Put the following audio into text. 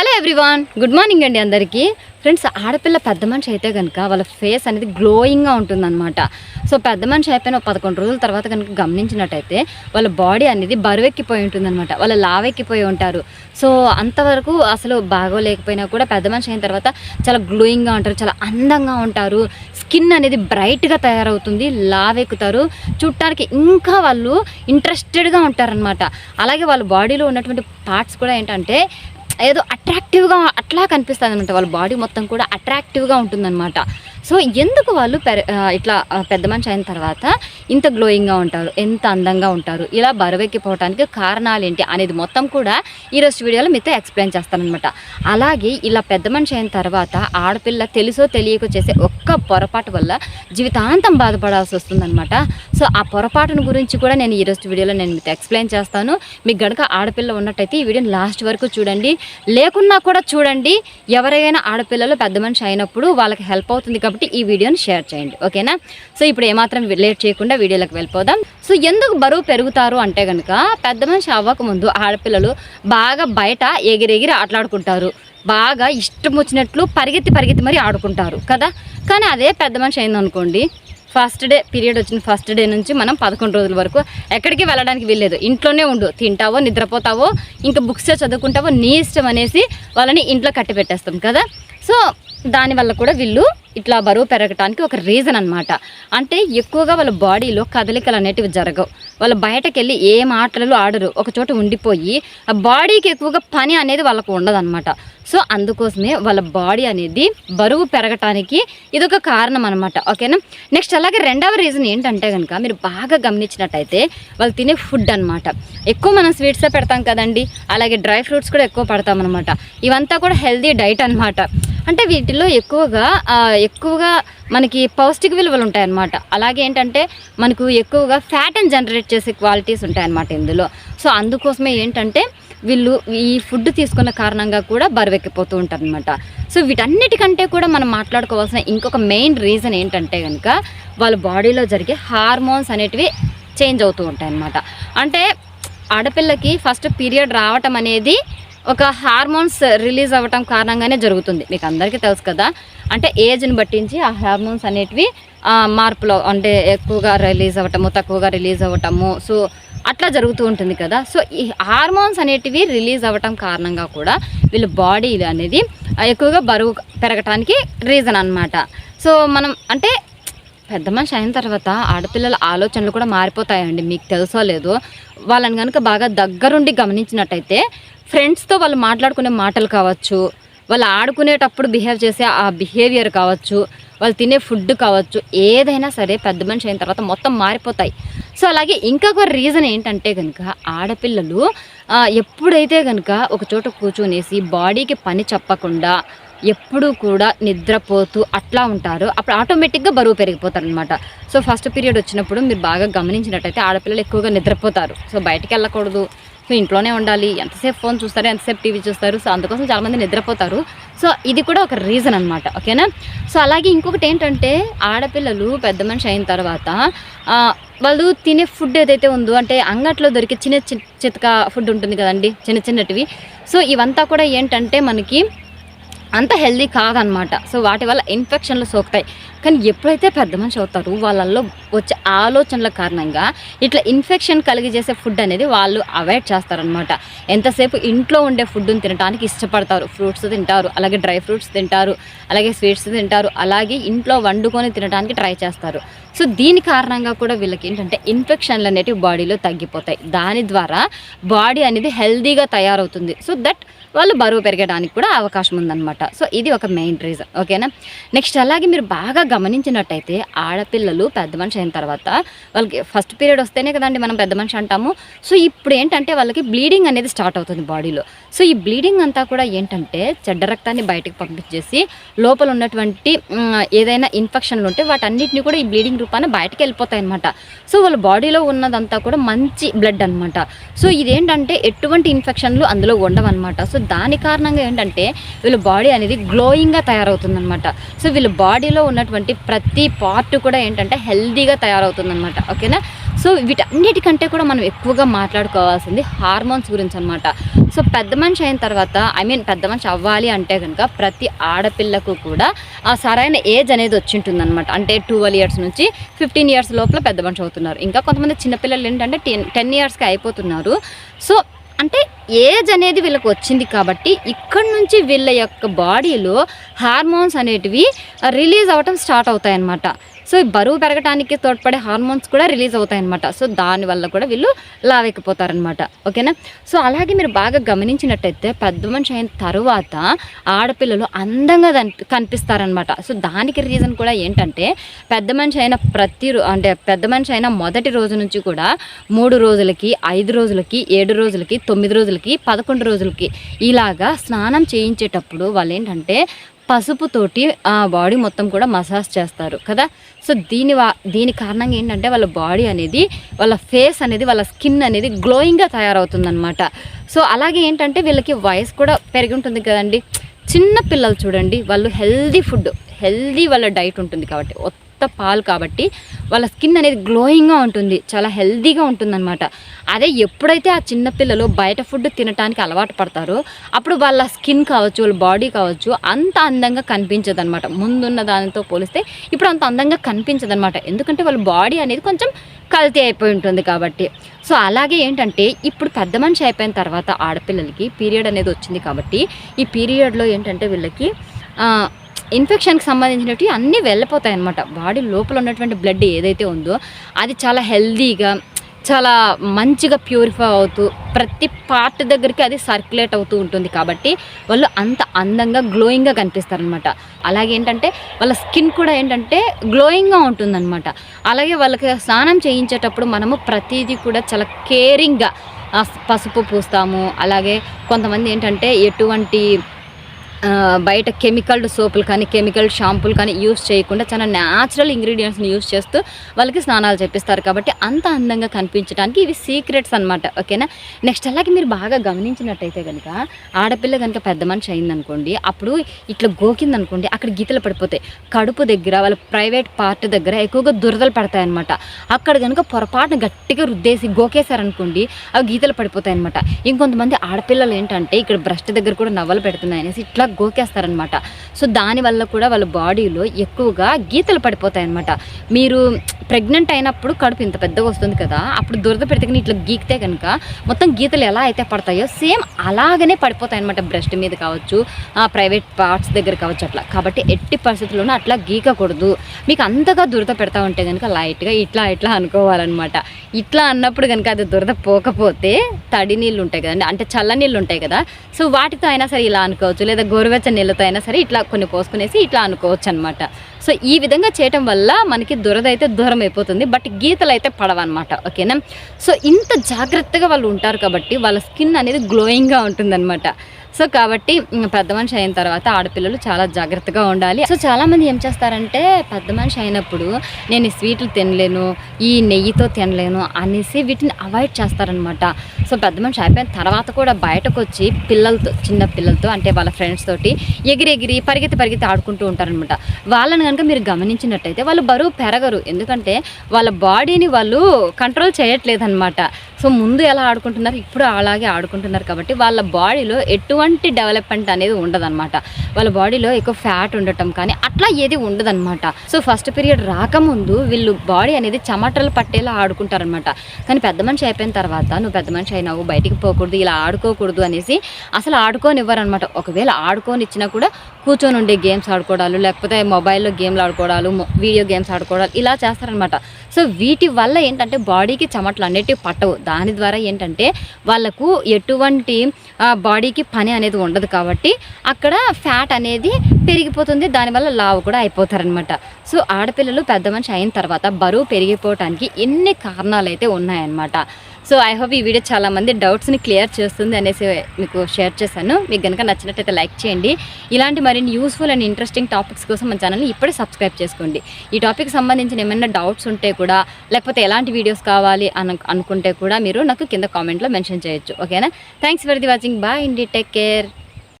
Hello everyone good morning అండి అందరికీ. Friends ఆడపిల్ల పెద్ద మనిషి అయితే కనుక వాళ్ళ ఫేస్ అనేది గ్లోయింగ్గా ఉంటుందన్నమాట. సో పెద్ద మనిషి అయిపోయిన పదకొండు రోజుల తర్వాత కనుక గమనించినట్టయితే వాళ్ళ బాడీ అనేది బరువెక్కిపోయి ఉంటుందన్నమాట. వాళ్ళ లావెక్కిపోయి ఉంటారు. సో అంతవరకు అసలు బాగోలేకపోయినా కూడా పెద్ద మనిషి అయిన తర్వాత చాలా గ్లోయింగ్గా ఉంటారు చాలా అందంగా ఉంటారు. స్కిన్ అనేది బ్రైట్గా తయారవుతుంది లావెక్కుతారు. చూడటానికి ఇంకా వాళ్ళు ఇంట్రెస్టెడ్గా ఉంటారనమాట అలాగే వాళ్ళ బాడీలో ఉన్నటువంటి పార్ట్స్ కూడా ఏంటంటే ఏదో అట్రాక్టివ్గా అట్లా కనిపిస్తుంది అనమాట వాళ్ళ బాడీ మొత్తం కూడా అట్రాక్టివ్గా ఉంటుందన్నమాట. సో ఎందుకు వాళ్ళు పెర ఇట్లా పెద్ద మనిషి అయిన తర్వాత ఇంత గ్లోయింగ్గా ఉంటారు ఎంత అందంగా ఉంటారు ఇలా బరువెక్కిపోవడానికి కారణాలు ఏంటి అనేది మొత్తం కూడా ఈరోజు వీడియోలో మీతో ఎక్స్ప్లెయిన్ చేస్తానమాట అలాగే ఇలా పెద్ద మనిషి అయిన తర్వాత ఆడపిల్ల తెలుసో తెలియకో చేసే ఒక్క పొరపాటు వల్ల జీవితాంతం బాధపడాల్సి వస్తుందన్నమాట. సో ఆ పొరపాటును గురించి కూడా నేను ఈరోజు వీడియోలో నేను మీతో ఎక్స్ప్లెయిన్ చేస్తాను. మీకు గనుక ఆడపిల్ల ఉన్నట్టయితే ఈ వీడియోని లాస్ట్ వరకు చూడండి. లేకున్నా కూడా చూడండి. ఎవరైనా ఆడపిల్లలు పెద్ద మనిషి అయినప్పుడు వాళ్ళకి హెల్ప్ అవుతుంది కాబట్టి ఈ వీడియోని షేర్ చేయండి ఓకేనా? సో ఇప్పుడు ఏమాత్రం లేట్ చేయకుండా వీడియోలోకి వెళ్ళిపోదాం. సో ఎందుకు బరువు పెరుగుతారు అంటే కనుక పెద్ద మనిషి అవ్వకముందు ఆడపిల్లలు బాగా బయట ఎగిరెగిరి ఆటలాడుకుంటారు. బాగా ఇష్టం వచ్చినట్లు పరిగెత్తి పరిగెత్తి మరి ఆడుకుంటారు కదా? కానీ అదే పెద్ద మనిషి అయిందనుకోండి ఫస్ట్ డే పీరియడ్ వచ్చిన ఫస్ట్ డే నుంచి మనం పదకొండు రోజుల వరకు ఎక్కడికి వెళ్ళడానికి వెళ్ళలేదు ఇంట్లోనే ఉండు తింటావో నిద్రపోతావో ఇంకా బుక్స్ చదువుకుంటావో నీ ఇష్టం అనేసి వాళ్ళని ఇంట్లో కట్టి పెట్టేస్తాం కదా? సో దానివల్ల కూడా వీళ్ళు ఇట్లా బరువు పెరగటానికి ఒక రీజన్ అనమాట అంటే ఎక్కువగా వాళ్ళ బాడీలో కదలికలు అనేటివి జరగవు. వాళ్ళు బయటకు వెళ్ళి ఏ ఆటలు ఆడరు. ఒక చోట ఉండిపోయి ఆ బాడీకి ఎక్కువగా పని అనేది వాళ్ళకు ఉండదన్నమాట. సో అందుకోసమే వాళ్ళ బాడీ అనేది బరువు పెరగటానికి ఇదొక కారణం అనమాట ఓకేనా నెక్స్ట్ అలాగే రెండవ రీజన్ ఏంటంటే కనుక మీరు బాగా గమనించినట్టయితే వాళ్ళు తినే ఫుడ్ అనమాట ఎక్కువ మనం స్వీట్సే పెడతాం కదండి. అలాగే డ్రై ఫ్రూట్స్ కూడా ఎక్కువ పెడతాం అనమాట ఇవంతా కూడా హెల్దీ డైట్ అనమాట అంటే వీటిలో ఎక్కువగా ఎక్కువగా మనకి పౌష్టిక విలువలు ఉంటాయన్నమాట. అలాగే ఏంటంటే మనకు ఎక్కువగా ఫ్యాట్ అండ్ జనరేట్ చేసే క్వాలిటీస్ ఉంటాయన్నమాట ఇందులో. సో అందుకోసమే ఏంటంటే వీళ్ళు ఈ ఫుడ్ తీసుకున్న కారణంగా కూడా బరువెక్కిపోతూ ఉంటారు అనమాట సో వీటన్నిటికంటే కూడా మనం మాట్లాడుకోవాల్సిన ఇంకొక మెయిన్ రీజన్ ఏంటంటే కనుక వాళ్ళ బాడీలో జరిగే హార్మోన్స్ అనేటివి చేంజ్ అవుతూ ఉంటాయి అన్నమాట అంటే ఆడపిల్లకి ఫస్ట్ పీరియడ్ రావటం అనేది ఒక హార్మోన్స్ రిలీజ్ అవ్వటం కారణంగానే జరుగుతుంది. మీకు అందరికీ తెలుసు కదా. అంటే ఏజ్ని బట్టించి ఆ హార్మోన్స్ అనేటివి మార్పులో అంటే ఎక్కువగా రిలీజ్ అవ్వటము తక్కువగా రిలీజ్ అవ్వటము సో అట్లా జరుగుతూ ఉంటుంది కదా. సో ఈ హార్మోన్స్ అనేటివి రిలీజ్ అవ్వటం కారణంగా కూడా వీళ్ళ బాడీ అనేది ఎక్కువగా బరువు పెరగటానికి రీజన్ అన్నమాట. సో మనం అంటే పెద్ద మనిషి అయిన తర్వాత ఆడపిల్లల ఆలోచనలు కూడా మారిపోతాయండి. మీకు తెలుసో లేదో. వాళ్ళని కనుక బాగా దగ్గరుండి గమనించినట్టయితే ఫ్రెండ్స్తో వాళ్ళు మాట్లాడుకునే మాటలు కావచ్చు వాళ్ళు ఆడుకునేటప్పుడు బిహేవ్ చేసే ఆ బిహేవియర్ కావచ్చు వాళ్ళు తినే ఫుడ్ కావచ్చు ఏదైనా సరే పెద్ద మనిషి అయిన తర్వాత మొత్తం మారిపోతాయి. సో అలాగే ఇంకొక రీజన్ ఏంటంటే కనుక ఆడపిల్లలు ఎప్పుడైతే కనుక ఒక చోట కూర్చునేసి బాడీకి పని చెప్పకుండా ఎప్పుడు కూడా నిద్రపోతూ అట్లా ఉంటారు. అప్పుడు ఆటోమేటిక్గా బరువు పెరిగిపోతారు అనమాట సో ఫస్ట్ పీరియడ్ వచ్చినప్పుడు మీరు బాగా గమనించినట్టయితే ఆడపిల్లలు ఎక్కువగా నిద్రపోతారు. సో బయటికి వెళ్ళకూడదు. సో ఇంట్లోనే ఉండాలి. ఎంతసేపు ఫోన్ చూస్తారు ఎంతసేపు టీవీ చూస్తారు. సో అందుకోసం చాలామంది నిద్రపోతారు. సో ఇది కూడా ఒక రీజన్ అనమాట ఓకేనా? సో అలాగే ఇంకొకటి ఏంటంటే ఆడపిల్లలు పెద్ద మనిషి అయిన తర్వాత వాళ్ళు తినే ఫుడ్ ఏదైతే ఉందో అంటే అంగట్లో దొరికే చిన్న చిన్న చితక ఫుడ్ ఉంటుంది కదండి చిన్న చిన్నటివి. సో ఇవంతా కూడా ఏంటంటే మనకి అంత హెల్దీ కాదనమాట. సో వాటి వల్ల ఇన్ఫెక్షన్లు సోకుతాయి. కానీ ఎప్పుడైతే పెద్ద మనిషి అవుతారు వాళ్ళల్లో వచ్చే ఆలోచనల కారణంగా ఇట్లా ఇన్ఫెక్షన్ కలిగజేసే ఫుడ్ అనేది వాళ్ళు అవాయిడ్ చేస్తారనమాట. ఎంతసేపు ఇంట్లో ఉండే ఫుడ్ని తినడానికి ఇష్టపడతారు. ఫ్రూట్స్ తింటారు అలాగే డ్రై ఫ్రూట్స్ తింటారు అలాగే స్వీట్స్ తింటారు అలాగే ఇంట్లో వండుకొని తినడానికి ట్రై చేస్తారు. సో దీని కారణంగా కూడా వీళ్ళకి ఏంటంటే ఇన్ఫెక్షన్లు అనేటివి బాడీలో తగ్గిపోతాయి. దాని ద్వారా బాడీ అనేది హెల్దీగా తయారవుతుంది. సో దట్ వాళ్ళు బరువు పెరగడానికి కూడా అవకాశం ఉందన్నమాట. సో ఇది ఒక మెయిన్ రీజన్ ఓకేనా నెక్స్ట్ అలాగే మీరు బాగా గమనించినట్టయితే ఆడపిల్లలు పెద్ద మనిషి అయిన తర్వాత వాళ్ళకి ఫస్ట్ పీరియడ్ వస్తేనే కదండి మనం పెద్ద మనిషి అంటాము. సో ఇప్పుడు ఏంటంటే వాళ్ళకి బ్లీడింగ్ అనేది స్టార్ట్ అవుతుంది బాడీలో సో ఈ బ్లీడింగ్ అంతా కూడా ఏంటంటే చెడ్డ రక్తాన్ని బయటకు పంపించేసి లోపల ఉన్నటువంటి ఏదైనా ఇన్ఫెక్షన్లు ఉంటే వాటన్నిటిని కూడా ఈ బ్లీడింగ్ రూపాన బయటకు వెళ్ళిపోతాయి అనమాట సో వాళ్ళ బాడీలో ఉన్నదంతా కూడా మంచి బ్లడ్ అనమాట సో ఇదేంటంటే ఎటువంటి ఇన్ఫెక్షన్లు అందులో ఉండవన్నమాట సో దాని కారణంగా ఏంటంటే వీళ్ళ బాడీ అనేది గ్లోయింగ్గా తయారవుతుందన్నమాట. సో వీళ్ళ బాడీలో ఉన్నటువంటి ప్రతి పార్ట్ కూడా ఏంటంటే హెల్దీగా తయారవుతుందన్నమాట. ఓకేనా? సో వీటన్నిటికంటే కూడా మనం ఎక్కువగా మాట్లాడుకోవాల్సింది హార్మోన్స్ గురించి అనమాట సో పెద్ద మనిషి అయిన తర్వాత ఐ మీన్ పెద్ద మనిషి అవ్వాలి అంటే కనుక ప్రతి ఆడపిల్లకు కూడా ఆ సరైన ఏజ్ అనేది వచ్చి ఉంటుంది అనమాట అంటే ట్వెల్వ్ ఇయర్స్ నుంచి ఫిఫ్టీన్ ఇయర్స్ లోపల పెద్ద మనిషి అవుతున్నారు. ఇంకా కొంతమంది చిన్నపిల్లలు ఏంటంటే టెన్ టెన్ ఇయర్స్కి అయిపోతున్నారు. సో అంటే ఏజ్ అనేది వీళ్ళకి వచ్చింది కాబట్టి ఇక్కడ నుంచి వీళ్ళ యొక్క బాడీలో హార్మోన్స్ అనేటివి రిలీజ్ అవ్వటం స్టార్ట్ అవుతాయన్నమాట. సో ఈ బరువు పెరగడానికి తోడ్పడే హార్మోన్స్ కూడా రిలీజ్ అవుతాయి అనమాట సో దానివల్ల కూడా వీళ్ళు లావెక్కిపోతారనమాట ఓకేనా? సో అలాగే మీరు బాగా గమనించినట్టయితే పెద్ద మనిషి అయిన తర్వాత ఆడపిల్లలు అందంగా కనిపిస్తారనమాట సో దానికి రీజన్ కూడా ఏంటంటే పెద్ద మనిషి అయిన ప్రతి రో- అంటే పెద్ద మనిషి అయిన మొదటి రోజు నుంచి కూడా మూడు రోజులకి ఐదు రోజులకి ఏడు రోజులకి తొమ్మిది రోజులకి పదకొండు రోజులకి ఇలాగా స్నానం చేయించేటప్పుడు వాళ్ళు ఏంటంటే పసుపుతోటి ఆ బాడీ మొత్తం కూడా మసాజ్ చేస్తారు కదా? సో దీని వా దీని కారణంగా ఏంటంటే వాళ్ళ బాడీ అనేది వాళ్ళ ఫేస్ అనేది వాళ్ళ స్కిన్ అనేది గ్లోయింగ్గా తయారవుతుందన్నమాట. సో అలాగే ఏంటంటే వీళ్ళకి వయసు కూడా పెరిగి ఉంటుంది కదండి. చిన్న పిల్లలు చూడండి వాళ్ళు హెల్దీ ఫుడ్ హెల్దీ వాళ్ళ డైట్ ఉంటుంది కాబట్టి. కొత్త పాలు కాబట్టి వాళ్ళ స్కిన్ అనేది గ్లోయింగ్గా ఉంటుంది. చాలా హెల్దీగా ఉంటుందన్నమాట. అదే ఎప్పుడైతే ఆ చిన్న పిల్లలు బయట ఫుడ్ తినడానికి అలవాటు పడతారో అప్పుడు వాళ్ళ స్కిన్ కావచ్చు వాళ్ళ బాడీ కావచ్చు అంత అందంగా కనిపించదు అనమాట ముందున్న దానితో పోలిస్తే ఇప్పుడు అంత అందంగా కనిపించదు అనమాట ఎందుకంటే వాళ్ళ బాడీ అనేది కొంచెం కల్తీ అయిపోయి ఉంటుంది కాబట్టి. సో అలాగే ఏంటంటే ఇప్పుడు పెద్ద మనిషి అయిపోయిన తర్వాత ఆడపిల్లలకి పీరియడ్ అనేది వచ్చింది కాబట్టి ఈ పీరియడ్లో ఏంటంటే వీళ్ళకి ఇన్ఫెక్షన్కి సంబంధించినవి అన్నీ వెళ్ళిపోతాయి అనమాట బాడీ లోపల ఉన్నటువంటి బ్లడ్ ఏదైతే ఉందో అది చాలా హెల్దీగా చాలా మంచిగా ప్యూరిఫై అవుతూ ప్రతి పార్ట్ దగ్గరికి అది సర్క్యులేట్ అవుతూ ఉంటుంది కాబట్టి వాళ్ళు అంత అందంగా గ్లోయింగ్గా కనిపిస్తారనమాట అలాగే ఏంటంటే వాళ్ళ స్కిన్ కూడా ఏంటంటే గ్లోయింగ్గా ఉంటుందన్నమాట. అలాగే వాళ్ళకి స్నానం చేయించేటప్పుడు మనము ప్రతిదీ కూడా చాలా కేరింగ్గా పసుపు పూస్తాము. అలాగే కొంతమంది ఏంటంటే ఎటువంటి బయట కెమికల్డ్ సోపులు కానీ కెమికల్ షాంపూలు కానీ యూస్ చేయకుండా చాలా న్యాచురల్ ఇంగ్రీడియంట్స్ని యూస్ చేస్తూ వాళ్ళకి స్నానాలు చేపిస్తారు. కాబట్టి అంత అందంగా కనిపించడానికి ఇవి సీక్రెట్స్ అనమాట ఓకేనా నెక్స్ట్ అలాగే మీరు బాగా గమనించినట్టయితే కనుక ఆడపిల్ల కనుక పెద్ద మనిషి అయిందనుకోండి అప్పుడు ఇట్లా గోకిందనుకోండి అక్కడ గీతలు పడిపోతాయి. కడుపు దగ్గర వాళ్ళ ప్రైవేట్ పార్ట్ దగ్గర ఎక్కువగా దురదలు పడతాయి అనమాట అక్కడ కనుక పొరపాటున గట్టిగా రుద్దేసి గోకేశారనుకోండి అవి గీతలు పడిపోతాయి అనమాట ఇంకొంతమంది ఆడపిల్లలు ఏంటంటే ఇక్కడ బ్రష్ దగ్గర కూడా నవ్వలు పెడుతున్నాయి అనేసి ఇట్లా గోకేస్తారనమాట సో దానివల్ల కూడా వాళ్ళ బాడీలో ఎక్కువగా గీతలు పడిపోతాయి అనమాట మీరు ప్రెగ్నెంట్ అయినప్పుడు కడుపు ఇంత పెద్దగా వస్తుంది కదా అప్పుడు దురద పెడితే ఇట్లా గీకితే కనుక మొత్తం గీతలు ఎలా అయితే పడతాయో సేమ్ అలాగనే పడిపోతాయి అనమాట బ్రెస్ట్ మీద కావచ్చు ఆ ప్రైవేట్ పార్ట్స్ దగ్గర కావచ్చు అట్లా. కాబట్టి ఎట్టి పరిస్థితుల్లోనూ అట్లా గీకకూడదు. మీకు అంతగా దురద పెడతా ఉంటే కనుక లైట్గా ఇట్లా ఇట్లా అనుకోవాలన్నమాట. ఇట్లా అన్నప్పుడు కనుక అది దురద పోకపోతే తడి నీళ్ళు ఉంటాయి కదండి. అంటే చల్ల నీళ్ళు ఉంటాయి కదా. సో వాటితో అయినా సరే ఇలా అనుకోవచ్చు. లేదా గోరువెచ్చని నీళ్ళతో అయినా సరే ఇట్లా కొన్ని పోసుకునేసి ఇట్లా అనుకోవచ్చు అనమాట సో ఈ విధంగా చేయటం వల్ల మనకి దురద అయితే దూరం అయిపోతుంది బట్ గీతలు అయితే పడవన్నమాట ఓకేనా? సో ఇంత జాగ్రత్తగా వాళ్ళు ఉంటారు కాబట్టి వాళ్ళ స్కిన్ అనేది గ్లోయింగ్గా ఉంటుందన్నమాట. సో కాబట్టి పెద్ద మనిషి అయిన తర్వాత ఆడపిల్లలు చాలా జాగ్రత్తగా ఉండాలి. సో చాలామంది ఏం చేస్తారంటే పెద్ద మనిషి అయినప్పుడు నేను ఈ స్వీట్లు తినలేను ఈ నెయ్యితో తినలేను అనేసి వీటిని అవాయిడ్ చేస్తారనమాట సో పెద్ద మనిషి అయిపోయిన తర్వాత కూడా బయటకు వచ్చి పిల్లలతో చిన్న పిల్లలతో అంటే వాళ్ళ ఫ్రెండ్స్ తోటి ఎగిరి ఎగిరి పరిగెత్తి పరిగెత్తి ఆడుకుంటూ ఉంటారనమాట వాళ్ళని కనుక మీరు గమనించినట్టయితే వాళ్ళు బరువు పెరగరు. ఎందుకంటే వాళ్ళ బాడీని వాళ్ళు కంట్రోల్ చేయట్లేదన్నమాట. సో ముందు ఎలా ఆడుకుంటున్నారు? ఇప్పుడు అలాగే ఆడుకుంటున్నారు కాబట్టి వాళ్ళ బాడీలో ఎటువంటి డెవలప్మెంట్ అనేది ఉండదన్నమాట. వాళ్ళ బాడీలో ఎక్కువ ఫ్యాట్ ఉండటం కానీ అట్లా ఏది ఉండదన్నమాట. సో ఫస్ట్ పీరియడ్ రాకముందు వీళ్ళు బాడీ అనేది చెమటలు పట్టేలా ఆడుకుంటారనమాట కానీ పెద్ద మనిషి అయిపోయిన తర్వాత నువ్వు పెద్ద మనిషి అయినావు బయటికి పోకూడదు ఇలా ఆడుకోకూడదు అనేసి అసలు ఆడుకోనివ్వరనమాట ఒకవేళ ఆడుకొని ఇచ్చినా కూడా కూర్చొని ఉండే గేమ్స్ ఆడుకోవడాలు లేకపోతే మొబైల్లో గేమ్లు ఆడుకోవడాలు వీడియో గేమ్స్ ఆడుకోవడాలు ఇలా చేస్తారనమాట సో వీటి వల్ల ఏంటంటే బాడీకి చెమటలు అనేటివి పట్టవు. దాని ద్వారా ఏంటంటే వాళ్ళకు ఎటువంటి బాడీకి పని అనేది ఉండదు కాబట్టి అక్కడ ఫ్యాట్ అనేది పెరిగిపోతుంది. దానివల్ల లావు కూడా అయిపోతారనమాట సో ఆడపిల్లలు పెద్ద మనిషి అయిన తర్వాత బరువు పెరిగిపోవటానికి ఎన్ని కారణాలు అయితే ఉన్నాయన్నమాట. సో ఐ హోప్ ఈ వీడియో చాలా మంది డౌట్స్ని క్లియర్ చేస్తుంది అనేసి మీకు షేర్ చేశాను. మీకు కనుక నచ్చినట్టయితే లైక్ చేయండి. ఇలాంటి మరిన్ని యూస్ఫుల్ అండ్ ఇంట్రెస్టింగ్ టాపిక్స్ కోసం మన ఛానల్ని ఇప్పుడే సబ్స్క్రైబ్ చేసుకోండి. ఈ టాపిక్ సంబంధించిన ఏమైనా డౌట్స్ ఉంటే కూడా లేకపోతే ఎలాంటి వీడియోస్ కావాలి అను అనుకుంటే కూడా మీరు నాకు కింద కామెంట్లో మెన్షన్ చేయొచ్చు. ఓకేనా? Thanks for the watching bye అండి టేక్ కేర్